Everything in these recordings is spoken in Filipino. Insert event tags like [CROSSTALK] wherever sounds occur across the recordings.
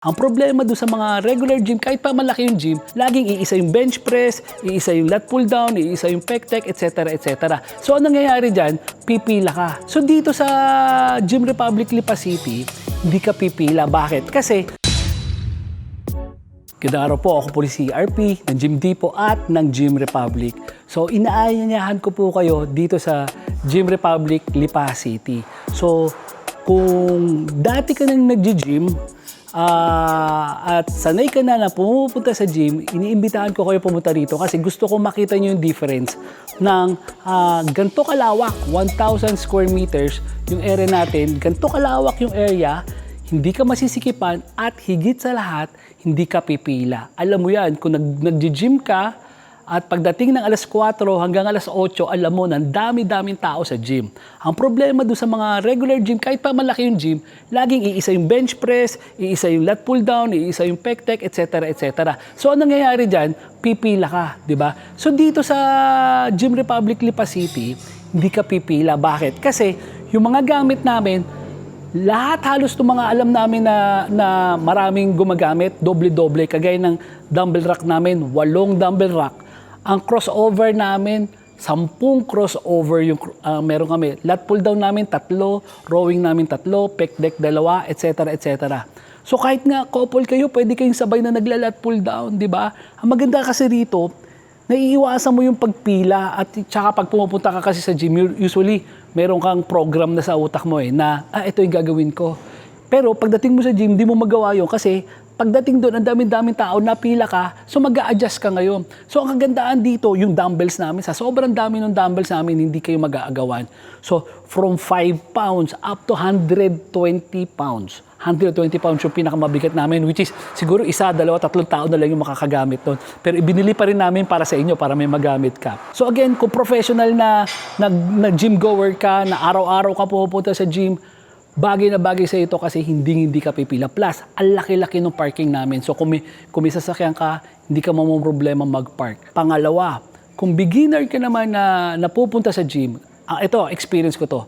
Ang problema doon sa mga regular gym, kahit pa malaki yung gym, laging iisa yung bench press, iisa yung lat pull down, iisa yung pec deck, etc. etc. So, anong nangyayari dyan? Pipila ka. So, dito sa Gym Republic Lipa City, hindi ka pipila. Bakit? Kasi Gandang araw po, ako po si CRP ng Gym Depot at ng Gym Republic. So, inaayanyahan ko po kayo dito sa Gym Republic, Lipa City. So, kung dati ka nang nag-gym ah, at sanay ka na na pumupunta sa gym, iniimbitahan ko kayo pumunta rito kasi gusto ko makita nyo yung difference ng ah, ganito kalawak, 1,000 square meters yung area natin, ganito kalawak yung area, hindi ka masisikipan at higit sa lahat, hindi ka pipila. Alam mo yan, kung nag, nag-gym ka at pagdating ng alas 4 hanggang alas 8, alam mo, ng dami-daming tao sa gym. Ang problema doon sa mga regular gym, kahit pa malaki yung gym, laging iisa yung bench press, iisa yung lat pull down, iisa yung pec deck, etc. etc. So, ang nangyayari dyan, pipila ka, di ba? So, dito sa Gym Republic Lipa City, hindi ka pipila. Bakit? Kasi yung mga gamit namin, lahat halos ng mga alam namin na, na maraming gumagamit, doble-doble, kagaya ng dumbbell rack namin, walong dumbbell rack. Ang crossover namin, sampung crossover yung uh, meron kami. Lat pull down namin, tatlo, rowing namin, tatlo, pec deck, dalawa, etc. etc. So kahit nga couple kayo, pwede kayong sabay na naglalat pull down, di ba? Ang maganda kasi rito, naiiwasan mo yung pagpila at tsaka pag pumupunta ka kasi sa gym, usually meron kang program na sa utak mo eh, na ah, ito yung gagawin ko. Pero pagdating mo sa gym, di mo magawa yun kasi pagdating doon, ang daming-daming tao, napila ka, so mag adjust ka ngayon. So ang kagandaan dito, yung dumbbells namin, sa sobrang dami ng dumbbells namin, hindi kayo mag-aagawan. So from 5 pounds up to 120 pounds. 120 pounds yung pinakamabigat namin, which is siguro isa, dalawa, tatlong tao na lang yung makakagamit doon. Pero ibinili pa rin namin para sa inyo, para may magamit ka. So again, kung professional na, na, na gym goer ka, na araw-araw ka pupunta sa gym, bagay na bagay sa ito kasi hindi hindi ka pipila. Plus, ang laki-laki ng parking namin. So kung kung may sasakyan ka, hindi ka problema mag-park. Pangalawa, kung beginner ka naman na napupunta sa gym, ah, ito, experience ko to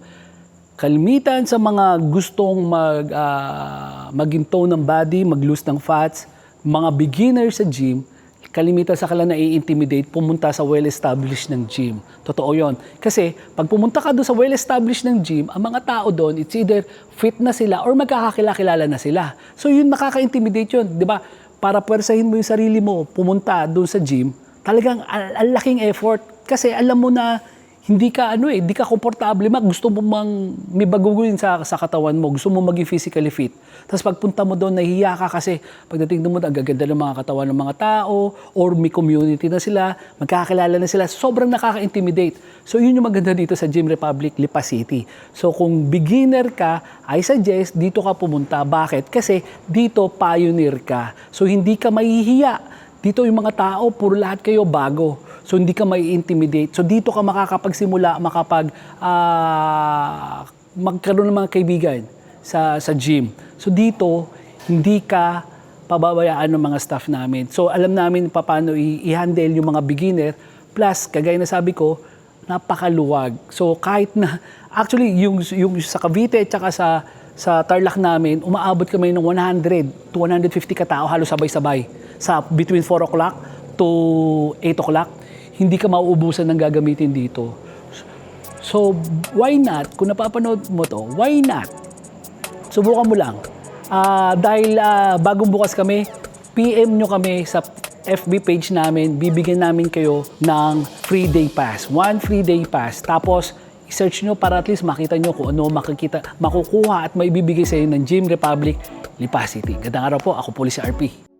kalimitan sa mga gustong mag, uh, maging tone ng body, mag-lose ng fats, mga beginners sa gym, kalimitan sa kanila na-intimidate pumunta sa well-established ng gym. Totoo yon. Kasi pag pumunta ka doon sa well-established ng gym, ang mga tao doon, it's either fit na sila or magkakakilala na sila. So yun, nakaka-intimidate yun. Di ba? Para pwersahin mo yung sarili mo, pumunta doon sa gym, talagang ang laking effort. Kasi alam mo na hindi ka ano eh, hindi ka komportable mag gusto mo mang may baguguin sa sa katawan mo, gusto mo maging physically fit. Tapos pagpunta mo doon nahihiya ka kasi pagdating mo ang gaganda ng mga katawan ng mga tao or may community na sila, magkakilala na sila, sobrang nakaka-intimidate. So yun yung maganda dito sa Gym Republic Lipa City. So kung beginner ka, I suggest dito ka pumunta. Bakit? Kasi dito pioneer ka. So hindi ka mahihiya. Dito yung mga tao, puro lahat kayo bago. So hindi ka may intimidate. So dito ka makakapagsimula, makapag uh, magkaroon ng mga kaibigan sa sa gym. So dito hindi ka pababayaan ng mga staff namin. So alam namin paano i-handle yung mga beginner plus kagaya na sabi ko napakaluwag. So kahit na [LAUGHS] actually yung yung sa Cavite at saka sa sa Tarlac namin, umaabot kami ng 100 to 150 katao halos sabay-sabay sa between 4 o'clock to 8 o'clock hindi ka mauubusan ng gagamitin dito. So, why not? Kung napapanood mo to, why not? Subukan mo lang. Uh, dahil uh, bagong bukas kami, PM nyo kami sa FB page namin, bibigyan namin kayo ng free day pass. One free day pass. Tapos, search nyo para at least makita nyo kung ano makikita, makukuha at maibibigay sa inyo ng Gym Republic Lipa City. Gandang araw po, ako po si RP.